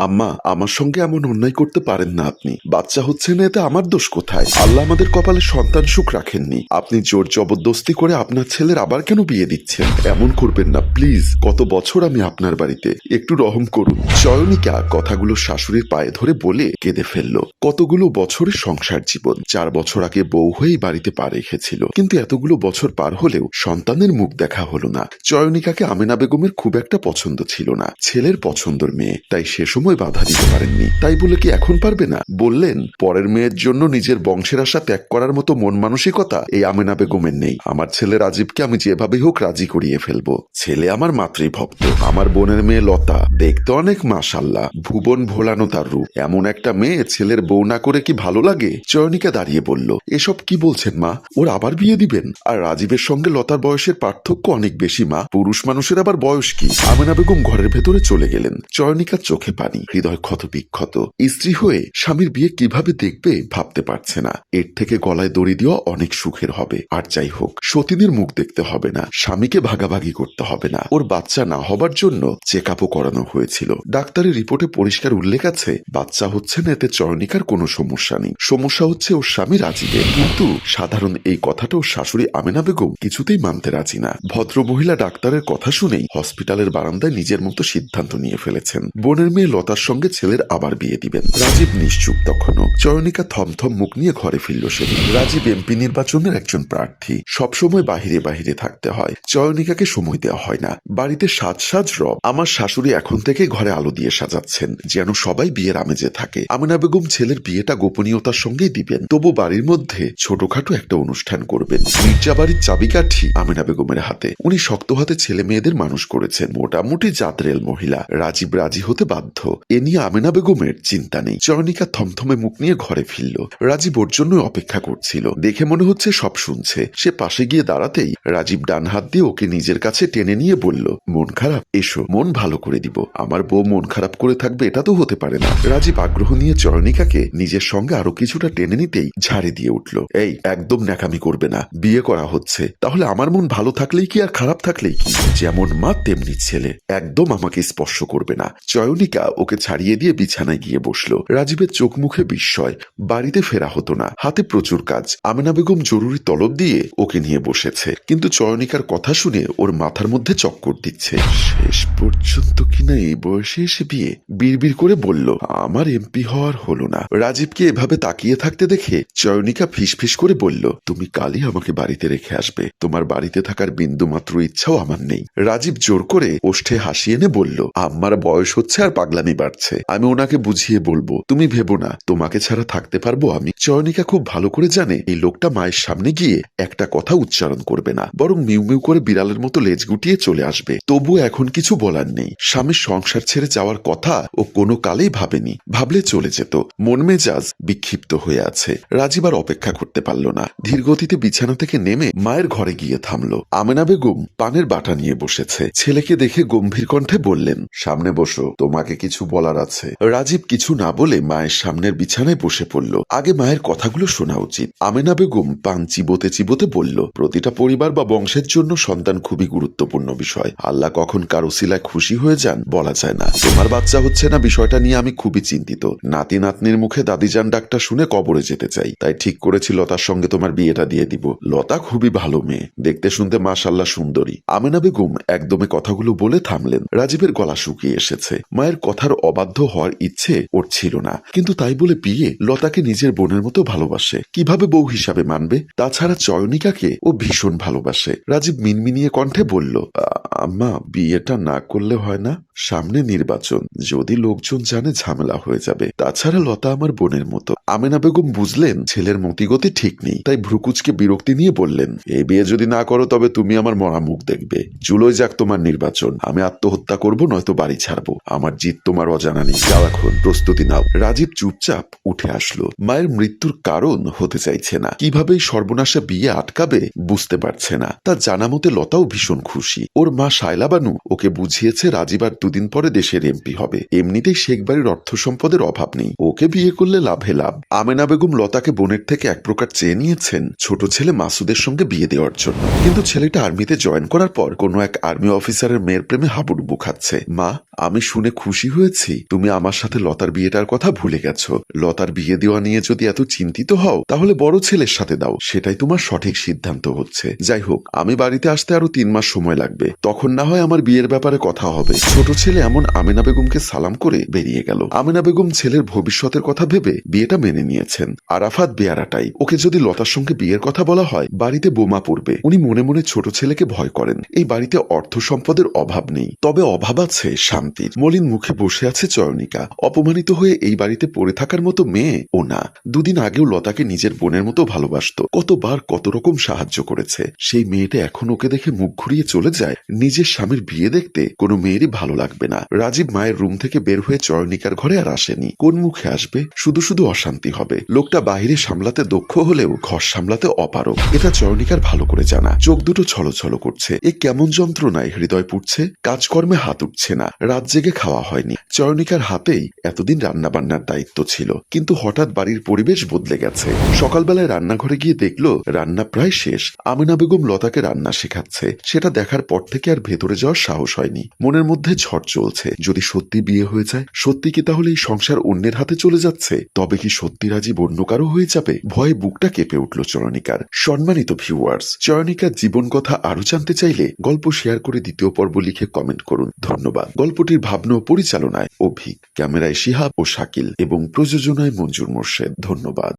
আম্মা, আমার সঙ্গে এমন অন্যায় করতে পারেন না আপনি। বাচ্চা হচ্ছে না এতে আমার দোষ কোথায়? আল্লাহ আমাদের কপালে সন্তান সুখ রাখেননি। আপনি জোর জবরদস্তি করে আপনার ছেলের আবার কেন বিয়ে দিচ্ছেন? এমন করবেন না, প্লিজ। কত বছর আমি আপনার বাড়িতে? একটু রহম করুন। চয়নিকা কথাগুলো শাশুড়ির পায়ে ধরে বলে কেঁদে ফেলল। কতগুলো বছরের সংসার জীবন। চার বছর আগে বউ হয়েই বাড়িতে পা রেখেছিল। কিন্তু এতগুলো বছর পার হলেও সন্তানের মুখ দেখা হলো না। চয়নিকাকে আমেনা বেগমের খুব একটা পছন্দ ছিল না। ছেলের পছন্দর মেয়ে। তাই সে সময় বাধা দিতে পারেননি। তাই বলে কি এখন পারবে না? বললেন, পরের মেয়ের জন্য নিজের বংশের আশা ত্যাগ করার মতো মন মানসিকতা এই আমেনা বেগমের নেই। আমার ছেলে রাজীবকে আমি যেভাবেই হোক রাজি করিয়ে ফেলব। ছেলে আমার মাতৃভক্ত। আমার বোনের মেয়ে লতা। দেখতে অনেক মাশাল্লাহ। ভুবন ভোলানো তার রূপ। এমন একটা মেয়ে ছেলের বউ না করে কি ভালো লাগে? চয়নিকা দাঁড়িয়ে বলল, এসব কি বলছেন মা? ওর আবার বিয়ে দিবেন? আর রাজীবের সঙ্গে লতার বয়সের পার্থক্য অনেক বেশি মা। পুরুষ মানুষের আবার বয়স কি? আমেনা বেগম ঘরের ভেতরে চলে গেলেন। চয়নিকার চোখে পানি। হৃদয় ক্ষত বিক্ষত। স্ত্রী হয়ে স্বামীর বিয়ে কীভাবে দেখবে ভাবতে পারছে না। এর থেকে গলায় দড়ি দেওয়া অনেক সুখের হবে। আর যাই হোক, সতীনের মুখ দেখতে হবে না। স্বামীকে ভাগাভাগি করতে হবে না। ওর বাচ্চা না হবার জন্য চেক আপও করানো হয়েছিল। ডাক্তারের রিপোর্টে পরিষ্কার উল্লেখ আছে, বাচ্চা হচ্ছে না এতে চয়নিকার কোনো সমস্যা নেই। সমস্যা হচ্ছে ওর স্বামী রাজীবের কিন্তু সাধারণ এই কথাটা ওর শাশুড়ি আমেনা বেগম কিছুতেই মানতে রাজি না। ভদ্র মহিলা ডাক্তারের কথা শুনেই হসপিটালের বারান্দায় নিজের মতো সিদ্ধান্ত নিয়ে ফেলেছেন। বোনের মেয়ে লতার সঙ্গে ছেলের আবার বিয়ে দিবেন। রাজীব নিশ্চুপ তখনও। চয়নিকা থমথম মুখ নিয়ে ঘরে ফিরল সেদিন। রাজীব এমপি নির্বাচনের একজন প্রার্থী। সবসময় বাহিরে বাহিরে থাকতে হয়। চয়নিকাকে সময় দেওয়া হয় না। বাড়িতে সাজ সাজ রব। আমার শাশুড়ি এখন থেকে ঘরে আলো দিয়ে সাজাচ্ছেন, যেন সবাই বিয়ের আমেজে থাকে। আমিনা বেগম ছেলের বিয়েটা গোপনীয়তার সঙ্গেই দিবেন। তবু বাড়ির মধ্যে ছোটখাটো একটা অনুষ্ঠান করবেন। মির্জা বাড়ির চাবিকাঠি আমিনা বেগমের হাতে। উনি শক্ত হাতে ছেলে মেয়েদের মানুষ করেছেন। মোটামুটি জাতরেল মহিলা। রাজীব রাজি হতে বাধ্য। এ নিয়ে আমিনা বেগমের চিন্তা নেই। চয়নিকা থমথমে মুখ নিয়ে ঘরে ফিরল। রাজীব ওর জন্য অপেক্ষা করছিল। দেখে মনে হচ্ছে সব শুনছে। সে পাশে গিয়ে দাঁড়াতেই রাজীব ডান হাত দিয়ে ওকে নিজের কাছে টেনে নিয়ে বলল, মন খারাপ? এসো, মন ভালো করে দিব। আমার বউ মন খারাপ করে থাকবে, এটা তো হতে পারে না। রাজীব আগ্রহ নিয়ে চয়নিকাকে নিজের সঙ্গে আরও কিছুটা টেনে নিতেই ঝাড়ি দিয়ে উঠল, এই, একদম ন্যাকামি করবে না। বিয়ে করা হচ্ছে। তাহলে আমার মন ভালো থাকলেই কি আর খারাপ থাকলেই কি? যেমন মা, তেমনি ছেলে। একদম আমাকে স্পর্শ করবে না। চয়নিকা ওকে ছাড়িয়ে দিয়ে বিছানায় গিয়ে বসল। রাজীবের চোখ মুখে বিস্ময়। বাড়িতে ফেরা হতো না। হাতে প্রচুর কাজ। আমেনা বেগম জরুরি তলব দিয়ে ওকে নিয়ে বসেছে। কিন্তু চয়নিকার কথা শুনে ওর মাথার মধ্যে চক্কর দিচ্ছে। শেষ পর্যন্ত কিনা এই বয়সে এসে বিয়ে? বিড়বিড় করে বলল, আমার এমপি হওয়ার হলো না। রাজীবকে এভাবে তাকিয়ে থাকতে দেখে চয়নিকা ফিসফিস করে বলল, তুমি কালই আমাকে বাড়িতে রেখে আসবে। তোমার বাড়িতে থাকার বিন্দু মাত্র ইচ্ছাও আমার নেই। রাজীব জোর করে ওষ্ঠে হাসি এনে বলল, আমার বয়স হচ্ছে আর পাগলামি বাড়ছে। আমি ওনাকে বুঝিয়ে বলব, তুমি ভেবো না, তোমাকে ছাড়া থাকতে পারব আমি। চয়নিকা খুব ভালো করে জানে, এই লোকটা মায়ের সামনে গিয়ে একটা কথা উচ্চারণ করবে না, বরং মিউ মিউ করে বিড়ালের মতো লেজ গুটিয়ে চলে আসবে। তবু এখন কিছু বলার নেই। স্বামীর সংসার ছেড়ে যাওয়ার কথা ও কোনো কালেই ভাবেনি। ভাবলে চলে যেত। মন মেজাজ বিক্ষিপ্ত হয়ে আছে। রাজীব আর অপেক্ষা করতে পারল না। ধীরগতিতে বিছানা থেকে নেমে মায়ের ঘরে গিয়ে থামলো। আমেনা বেগম পানের বাটা নিয়ে বসেছে। ছেলেকে দেখে গম্ভীর কণ্ঠে বললেন, সামনে বসো, তোমাকে কিছু বলার আছে। রাজীব কিছু না বলে মায়ের সামনের বিছানায় বসে পড়ল। আগে মায়ের কথাগুলো শোনা উচিত। আমেনা বেগম পান চিবোতে চিবোতে বলল, প্রতিটা পরিবার বা বংশের জন্য সন্তান খুবই গুরুত্বপূর্ণ বিষয়। আল্লাহ কখন কারও শিলায় খুশি হয়ে যান বলা যায় না। তোমার বাচ্চা হচ্ছে না বিষয়টা নিয়ে আমি খুবই চিন্তিত। নাতি নাতনির মুখে দাদিজান ডাকটা শুনে কবরে যেতে চাই। তাই ঠিক করেছি লতার সঙ্গে তোমার বিয়েটা দিয়ে দিব। লতা খুবই ভালো মেয়ে। দেখতে শুনতে মাশাল্লাহ সুন্দরী। আমেনা বেগম একদমে কথাগুলো বলে থামলেন। রাজীবের গলা শুকিয়ে এসেছে। মায়ের কথার অবাধ্য হওয়ার ইচ্ছে ওর ছিল না। কিন্তু তাই বলে বিয়ে লতাকে নিজের বোনের মতো ভালোবাসে। কীভাবে বউ হিসাবে মানবে? তাছাড়া চয়নিকাকে ও ভীষণ ভালোবাসে। রাজীব মিনমিনিয়ে কণ্ঠে বলল, "আ- আম্মা, বিয়েটা না করলে হয় না? সামনে নির্বাচন। যদি লোকজন জানে ঝামেলা হয়ে যাবে। তাছাড়া লতা আমার বোনের মতো। আমেনা বেগম বুঝলেন, ছেলের মতিগতি ঠিক নেই। তাই ভ্রুকুচকে বিরক্তি নিয়ে বললেন এই বিয়ে যদি না করো, তবে তুমি আমার মরা মুখ দেখবে। জুলোয় যাক তোমার নির্বাচন। আমি আত্মহত্যা করব, নয়তো বাড়ি ছাড়বো। আমার জিত তোমার অজানা নেই। যাও এখন, প্রস্তুতি নাও। রাজীব চুপচাপ উঠে আসলো। মায়ের মৃত্যুর কারণ হতে চাইছে না। কীভাবে সর্বনাশা বিয়ে আটকাবে, বুঝতে পারছে না। তার জানা মতে লতাও ভীষণ খুশি। ওর মা শায়লা বানু ওকে বুঝিয়েছে রাজীব আর দুদিন পরে দেশের এমপি হবে। এমনিতেই শেখ বাড়ির অর্থ সম্পদের অভাব নেই। ওকে বিয়ে করলে লাভে লাভ। আমেনা বেগম লতাকে বোনের থেকে এক প্রকার চেয়ে নিয়েছেন ছোট ছেলে মাসুদের সঙ্গে বিয়ে দেওয়ার জন্য। কিন্তু ছেলেটা আর্মিতে জয়েন করার পর কোনো এক আর্মি অফিসারের মেয়ের প্রেমে হাবুডুবু খাচ্ছে। মা, আমি শুনে খুশি হয়েছি। তুমি আমার সাথে লতার বিয়েটার কথা ভুলে গেছো। লতার বিয়ে দেওয়া নিয়ে যদি এত চিন্তিত হও, তাহলে বড় ছেলের সাথে দাও। সেটাই তোমার সঠিক সিদ্ধান্ত হচ্ছে। যাই হোক, আমি বাড়িতে আসতে আরও তিন মাস সময় লাগবে। তখন না হয় আমার বিয়ের ব্যাপারে কথা হবে। ছোট ছেলে এমন আমিনা বেগমকে সালাম করে বেরিয়ে গেল। আমিনা বেগম ছেলের ভবিষ্যতের কথা ভেবে বিয়েটা মেনে নিয়েছেন। আরাফাত বেয়ারাটাই। ওকে যদি লতার সঙ্গে বিয়ের কথা বলা হয়, বাড়িতে বোমা পড়বে। উনি মনে মনে ছোট ছেলেকে ভয় করেন। এই বাড়িতে অর্থ সম্পদের অভাব নেই। তবে অভাব আছে শান্তির। মলিন মুখে বসে আছে চয়নিকা। অপমানিত হয়ে এই বাড়িতে পড়ে থাকার মতো মেয়ে ও না। দুদিন আগেও লতাকে নিজের বোনের মতো ভালোবাসতো। কতবার কত রকম সাহায্য করেছে। সেই মেয়েটা এখন ওকে দেখে মুখ ঘুরিয়ে চলে যায়। নিজের স্বামীর বিয়ে দেখতে কোনো মেয়েরই ভালো লাগবে না। রাজীব মায়ের রুম থেকে বের হয়ে চয়নিকার ঘরে আর আসেনি। কোন মুখে আসবে? শুধু শুধু অশান্তি হবে। লোকটা বাইরে সামলাতে দক্ষ হলেও ঘর সামলাতে অপারক এটা চয়নিকার ভালো করে জানা। চোখ দুটো ছলছল করছে। এ কেমন যন্ত্রণায় হৃদয় পুড়ছে? কাজকর্মে হাত উঠছে না। রাত জেগে খাওয়া হয়নি। চয়নিকার হাতেই এতদিন রান্না বান্নার দায়িত্ব ছিল। কিন্তু হঠাৎ বাড়ির পরিবেশ বদলে গেছে। সকালবেলায় রান্নাঘরে গিয়ে দেখল, রান্না প্রায় শেষ। আমিনা বেগম লতাকে রান্না শেখাচ্ছে। সেটা দেখার পর থেকে আর ভেতরে যাওয়ার সাহস হয়নি। মনের মধ্যে ঝড় চলছে। যদি সত্যি বিয়ে হয়ে যায়, সত্যি কি তাহলে এই সংসার অন্যের হাতে চলে যাচ্ছে? তবে কি সত্যি রাজি অন্য কারও হয়ে যাবে? ভয়ে বুকটা কেঁপে উঠল চরণিকার সম্মানিত ভিউয়ার্স চরণিকার জীবন কথা আরও জানতে চাইলে গল্প শেয়ার করে দ্বিতীয় পর্ব লিখে কমেন্ট করুন। ধন্যবাদ। গল্পটির ভাবনা পরিচালনায় অভি, ক্যামেরায় শিহাব ও শাকিল এবং প্রযোজনায় মঞ্জুর মোর্শেদ। ধন্যবাদ।